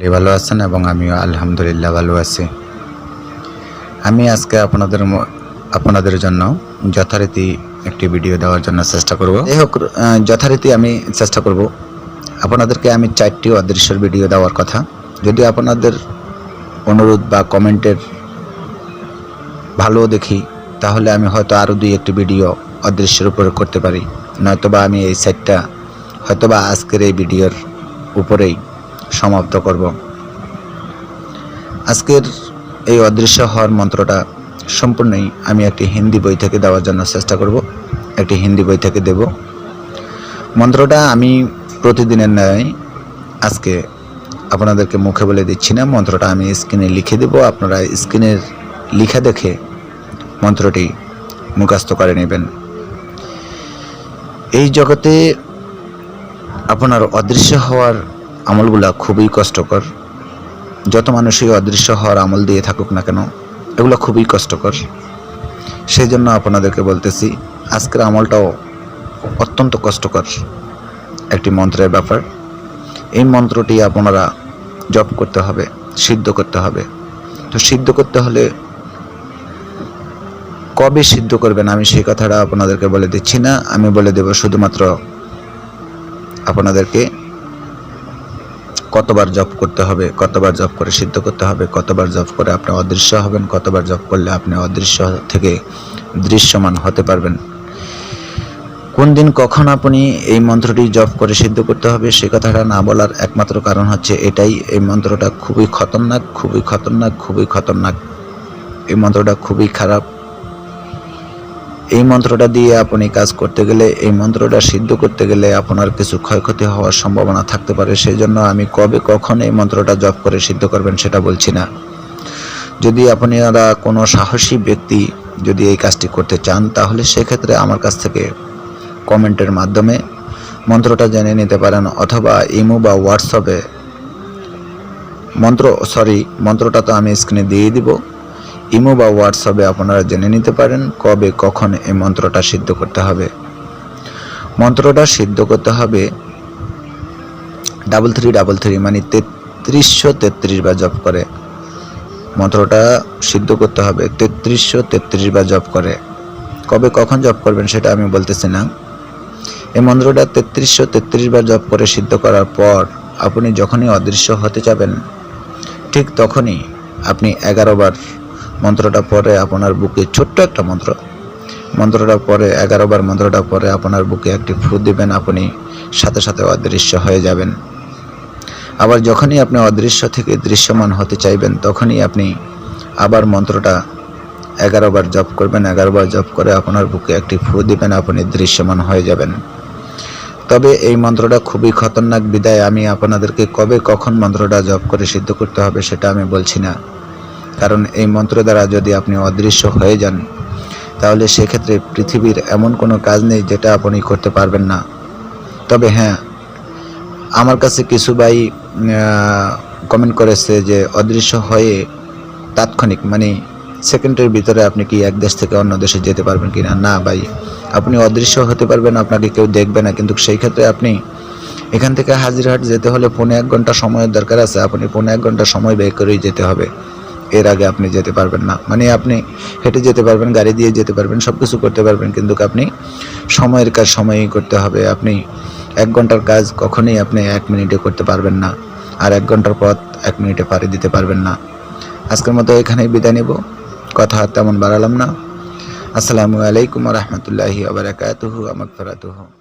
আপনি ভালো আছেন এবং আমিও আলহামদুলিল্লাহ ভালো আছি। আমি আজকে আপনাদের আপনাদের জন্য যথারীতি একটি ভিডিও দেওয়ার জন্য চেষ্টা করব। যাই হোক যথারীতি আমি চেষ্টা করব। আপনাদেরকে আমি চারটি অদৃশ্যের ভিডিও দেওয়ার কথা। যদি আপনাদের অনুরোধ বা কমেন্টের ভালো দেখি, তাহলে আমি হয়তো আরও দুই একটি ভিডিও অদৃশ্যের উপরে করতে পারি। নয়তোবা আমি এই সাইটটা, হয়তোবা আজকের এই ভিডিওর উপরেই সমাপ্ত করব। আজকের এই অদৃশ্য হওয়ার মন্ত্রটা সম্পূর্ণই আমি একটি হিন্দি বই থেকে দেওয়ার জন্য চেষ্টা করব, একটি হিন্দি বই থেকে দেব। মন্ত্রটা আমি প্রতিদিনের ন্যায় আজকে আপনাদেরকে মুখে বলে দিচ্ছি না। মন্ত্রটা আমি স্ক্রিনে লিখে দেব। আপনারা স্ক্রিনের লিখা দেখে মন্ত্রটি মুখস্থ করে নেবেন। এই জগতে আপনার অদৃশ্য হওয়ার আমলগুলা খুবই কষ্টকর। যত মানুষই অদৃশ্য হওয়ার আমল দিয়ে থাকুক না কেন, এগুলো খুবই কষ্টকর। সেই জন্য আপনাদেরকে বলতেছি, আজকের আমলটাও অত্যন্ত কষ্টকর একটি মন্ত্রের ব্যাপার। এই মন্ত্রটি আপনারা জপ করতে হবে, সিদ্ধ করতে হবে। তো সিদ্ধ করতে হলে কবে সিদ্ধ করবেন আমি সেই কথাটা আপনাদেরকে বলে দিচ্ছি না। আমি বলে দেব শুধুমাত্র আপনাদেরকে কতবার জপ করতে হবে, কতবার জপ করে সিদ্ধ করতে হবে, কতবার জপ করে আপনি অদৃশ্য হবেন, কতবার জপ করলে আপনি অদৃশ্য থেকে দৃশ্যমান হতে পারবেন। কোন দিন কখন আপনি এই মন্ত্রটি জপ করে সিদ্ধ করতে হবে সে কথাটা না বলার একমাত্র কারণ হচ্ছে এটাই। এই মন্ত্রটা খুবই খতরনাক খুবই খতরনাক খুবই খতরনাক। এই মন্ত্রটা খুবই খারাপ। এই মন্ত্রটা দিয়ে আপনি কাজ করতে গেলে, এই মন্ত্রটা সিদ্ধ করতে গেলে আপনার কিছু ক্ষয়ক্ষতি হওয়ার সম্ভাবনা থাকতে পারে। সেই জন্য আমি কবে কখন এই মন্ত্রটা জপ করে সিদ্ধ করবেন সেটা বলছি না। যদি আপনারা কোনো সাহসী ব্যক্তি যদি এই কাজটি করতে চান, তাহলে সেক্ষেত্রে আমার কাছ থেকে কমেন্টের মাধ্যমে মন্ত্রটা জেনে নিতে পারেন অথবা ইমো বা হোয়াটসঅ্যাপে মন্ত্র সরি মন্ত্রটা তো আমি স্ক্রিনে দিয়ে দিব। ইমো বা হোয়াটসঅ্যাপে আপনারা জেনে নিতে পারেন কবে কখন এই মন্ত্রটা সিদ্ধ করতে হবে। মন্ত্রটা সিদ্ধ করতে হবে ডাবল থ্রি ডাবল থ্রি মানে তেত্রিশশো তেত্রিশ বার জপ করে। মন্ত্রটা সিদ্ধ করতে হবে তেত্রিশশো তেত্রিশ বার জপ করে। কবে কখন জপ করবেন সেটা আমি বলতেছি না। এই মন্ত্রটা তেত্রিশশো তেত্রিশ বার জপ করে সিদ্ধ করার পর আপনি যখনই অদৃশ্য হতে যাবেন, ঠিক তখনই আপনি এগারো বার মন্ত্রটা পরে আপনার বুকে ছোট্ট একটা মন্ত্র। মন্ত্রটা পরে এগারো বার মন্ত্রটা পরে আপনার বুকে একটি ফু দিবেন, আপনি সাথে সাথে অদৃশ্য হয়ে যাবেন। আবার যখনই আপনি অদৃশ্য থেকে দৃশ্যমান হতে চাইবেন, তখনই আপনি আবার মন্ত্রটা এগারো বার জপ করবেন এগারো বার জপ করে আপনার বুকে একটি ফু দিবেন, আপনি দৃশ্যমান হয়ে যাবেন। তবে এই মন্ত্রটা খুবই খতরনাক বিদায়। আমি আপনাদেরকে কবে কখন মন্ত্রটা জপ করে সিদ্ধ করতে হবে সেটা আমি বলছি না। কারণ এই মন্ত্র দ্বারা যদি আপনি অদৃশ্য হয়ে যান, তাহলে সেক্ষেত্রে পৃথিবীর এমন কোনো কাজ নেই যেটা আপনি করতে পারবেন না। তবে হ্যাঁ আমার কাছে কিছু ভাই কমেন্ট করেছে যে অদৃশ্য হয়ে তাৎক্ষণিক মানে সেকেন্ডের ভিতরে আপনি কি এক দেশ থেকে অন্য দেশে যেতে পারবেন কি না না ভাই, আপনি অদৃশ্য হতে পারবেন, আপনাকে কেউ দেখবে না। কিন্তু সেই ক্ষেত্রে আপনি এখান থেকে হাজিরহাট যেতে হলে পৌনে এক ঘণ্টা সময়ের দরকার আছে। আপনি পৌনে এক ঘণ্টা সময় ব্যয় করেই যেতে হবে। এর আগে আপনি যেতে পারবেন না। মানে আপনি হেঁটে যেতে পারবেন, গাড়ি দিয়ে যেতে পারবেন সব কিছু করতে পারবেন, কিন্তু আপনি সময়ের কাজ সময়ই করতে হবে। আপনি এক ঘণ্টার কাজ কখনোই আপনি এক মিনিটে করতে পারবেন না আর এক ঘণ্টার পথ এক মিনিটে পাড়ি দিতে পারবেন না। আজকের মতো এখানেই বিদায় নেব। কথা তেমন বাড়ালাম না। আসসালামু আলাইকুম রহমতুল্লাহি আবরাকাতুহু আমাক ফেরাতুহু